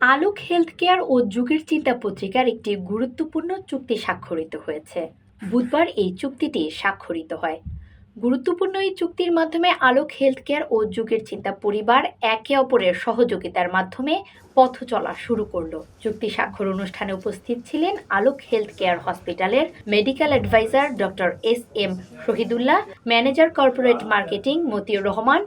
আলোক health care ও যুগের চিন্তা পত্রিকার একটি গুরুত্বপূর্ণ চুক্তি স্বাক্ষরিত হয়েছে। বুধবার এই চুক্তিটি স্বাক্ষরিত হয়। গুরুত্বপূর্ণ এই চুক্তির মাধ্যমে আলোক হেলথ কেয়ার ও যুগের চিন্তা পরিবার একে অপরের সহযোগিতার মাধ্যমে পথ চলা শুরু করল। চুক্তি স্বাক্ষর অনুষ্ঠানে উপস্থিত ছিলেন আলোক হেলথ কেয়ার হসপিটালের medical adviser doctor S M Shahidullah manager corporate marketing Motiur Rahman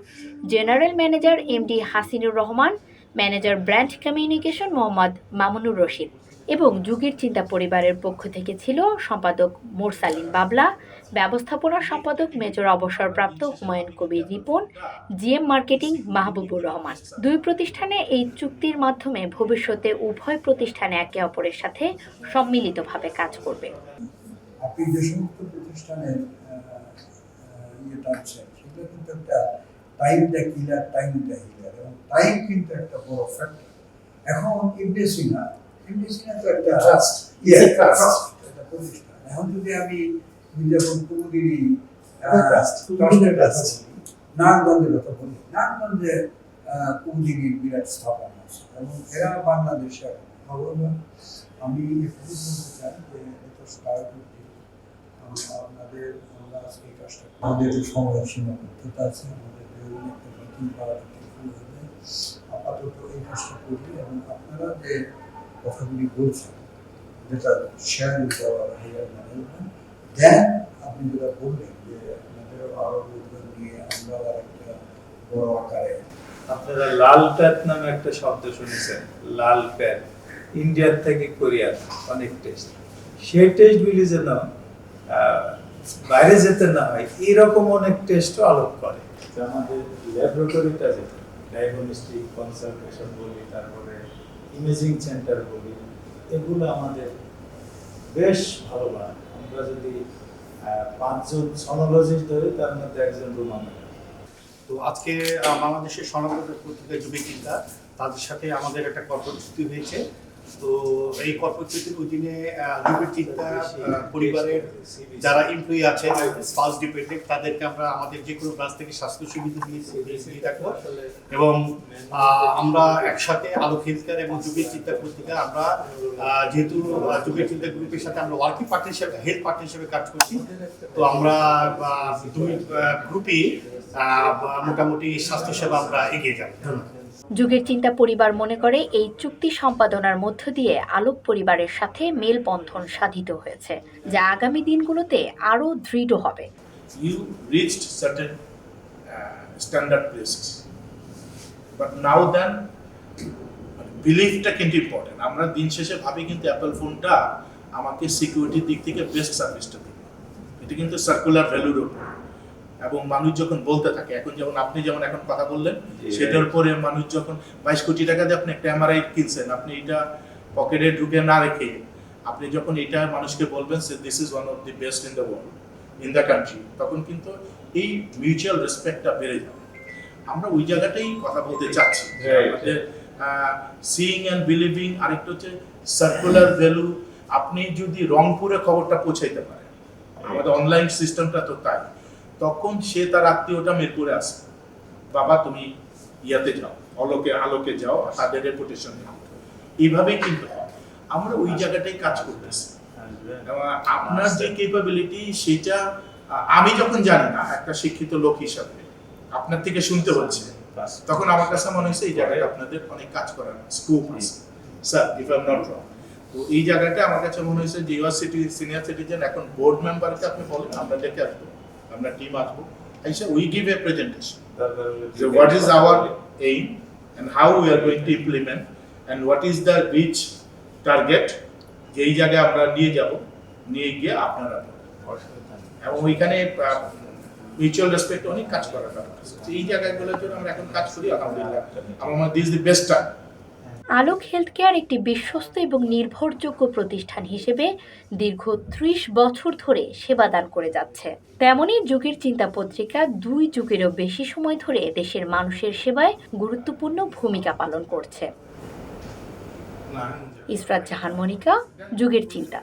general manager M D Hasinur Rahman manager brand communication Mohammad Mamunur Rashid. এবং যুগের চিন্তা পরিবারের পক্ষ থেকে ছিল সম্পাদক মোরসালিন বাবলা, ব্যবস্থাপনা সম্পাদক মেজর অবসরপ্রাপ্ত হুমায়ুন কবির রিপন, জিএম মার্কেটিং মাহবুবুর রহমান। দুই প্রতিষ্ঠানে এই চুক্তির মাধ্যমে ভবিষ্যতে উভয় প্রতিষ্ঠানে একে অপরের সাথে সম্মিলিতভাবে কাজ করবে। টাইমটা কিলার টাইমটা এবং টাইম কিন্তু একটা বড় ফ্যাক্টর এখন ইন্ডেসিনা ইন্ডেসিনা তো একটা Trust. ইয়ে প্রতিষ্ঠান এখন যদি আমি যখন কুমুদিনী নারায়ণগঞ্জের কথা বলি নারায়ণগঞ্জে কুমুদিনীর বিরাট স্থাপনা আছে এবং এরা বাংলাদেশের আমি বলতে চাই যে স্টার্ট করতে আপনাদের আমরা আজকে কাজটা আমাদের সময় সীমাবদ্ধতা আছে আমাদের বিভিন্ন একটা মিটিং বাড়াতে আপাতত এই কাজটা করি এবং আপনারা যে কথাগুলি বলছেন যেটা শেয়ার দেন আপনি যেটা বললেন যে আপনাদের আরও উদ্যোগ নিয়ে আমরা আর একটা বড় আকারে আপনারা লাল প্যাথ নামে একটা শব্দ শুনেছেন লাল প্যাথ ইন্ডিয়ার থেকে কোরিয়ার অনেক টেস্ট সেই টেস্টগুলি যেন আহ, বাইরে যেতে না হয় এরকম অনেক টেস্টও আলোক করে। যে আমাদের ল্যাবরেটরিটা যেটা ডায়াগনস্টিক কনসালটেশন বলি তারপরে ইমেজিং সেন্টার বলি, এগুলো আমাদের বেশ ভালো লাগে। আমরা যদি পাঁচজন সনোলজিস্ট ধরি, তার মধ্যে একজন রোমান তো আজকে বাংলাদেশের সনোলজি পত্রিকা চিন্তা তাদের সাথে আমাদের একটা কর্মসূচি হয়েছে। তো এই অধীনে যুবী পরিবারের যারা এমপ্লয়ি আছে স্পাউস ডিপেন্ডেন্ট তাদেরকে আমরা আমাদের যে কোনো থেকে স্বাস্থ্য সুবিধা দিয়ে থাকব এবং আমরা একসাথে আলো এবং যুগের চিন্তা পত্রিকা আমরা যেহেতু যুগের চিন্তা গ্রুপের সাথে আমরা ওয়ার্কিং পার্টনার হেলথ পার্টনার কাজ করছি, তো আমরা দুই গ্রুপই মোটামুটি স্বাস্থ্যসেবা আমরা এগিয়ে যাই ধন্যবাদ। যুগের চিন্তা পরিবার মনে করে এই চুক্তি সম্পাদনার মধ্য দিয়ে আলোক পরিবারের সাথে মেলবন্ধন সাধিত হয়েছে যা আগামী দিনগুলোতে আরও দৃঢ় হবে। You reached certain uh, standard places. But now বিলিফটা কিন্তু ইম্পর্টেন্ট আমরা দিন শেষে ভাবি কিন্তু অ্যাপেল ফোনটা আমাকে সিকিউরিটির দিক থেকে বেস্ট সার্ভিসটা দিবে। এটা কিন্তু সার্কুলার ভ্যালুর উপর। এবং মানুষ যখন বলতে থাকে এখন যেমন আপনি যেমন এখন কথা বললেন সেটার পরে মানুষ যখন বাইশ কোটি টাকা দিয়ে আপনি একটা এমআরআই কিনছেন আপনি এটা পকেটে ঢুকে না রেখে আপনি যখন এটা মানুষকে বলবেন say this is one of the best in the world in the country তখন কিন্তু এই মিউচুয়াল রেসপেক্টটা বেড়ে যাবে। আমরা ওই জায়গাটাই কথা বলতে চাচ্ছি. আমাদের সিইং অ্যান্ড বিলিভিং আরেকটা হচ্ছে সার্কুলার ভ্যালু আপনি যদি রংপুরে খবরটা পৌঁছাইতে পারেন আমাদের অনলাইন সিস্টেমটা তো তাই। তখন সে তার আত্মীয়টা মিরপুরে আসে বাবা তুমি ইয়াতে যাও অলোকে আলোকে যাও তাদের রেপুটেশন এইভাবেই কিন্তু আমরা ওই জায়গাটাই কাজ করতেছি। আপনার যে কেপাবিলিটি সেটা আমি যখন জানি না একটা শিক্ষিত লোক হিসাবে আপনার থেকে শুনতে হচ্ছে তখন আমার কাছে মনে হয়েছে এই জায়গায় আপনাদের অনেক কাজ করার স্কোপ আছে। Sir if I am not wrong তো এই জায়গাটা আমার কাছে মনে হয়েছে যে ইউআর সিটি সিনিয়র সিটিজেন এখন বোর্ড মেম্বারকে আপনি বলেন আমরা ডেকে আসব আমরা টিম আসব। এসে we give a presentation what is our aim and how we are going to implement and what is the reach target? যেই জায়গায় আমরা নিয়ে যাব নিয়ে গিয়ে আপনারা। এবং ওইখানে মিউচুয়াল রেসপেক্ট অনেক কাজ করার ব্যাপার এই জায়গাগুলোর জন্য আমরা এখন কাজ করি আলহামদুলিল্লাহ। আমার this the best time Alok health care একটি বিশ্বস্ত এবং নির্ভরযোগ্য প্রতিষ্ঠান হিসেবে দীর্ঘ ত্রিশ বছর ধরে সেবাদান করে যাচ্ছে। তেমনই যুগের চিন্তা পত্রিকা দুই যুগেরও বেশি সময় ধরে দেশের মানুষের সেবায় গুরুত্বপূর্ণ ভূমিকা পালন করছে। ইসরাত জাহান মনিকা, যুগের চিন্তা।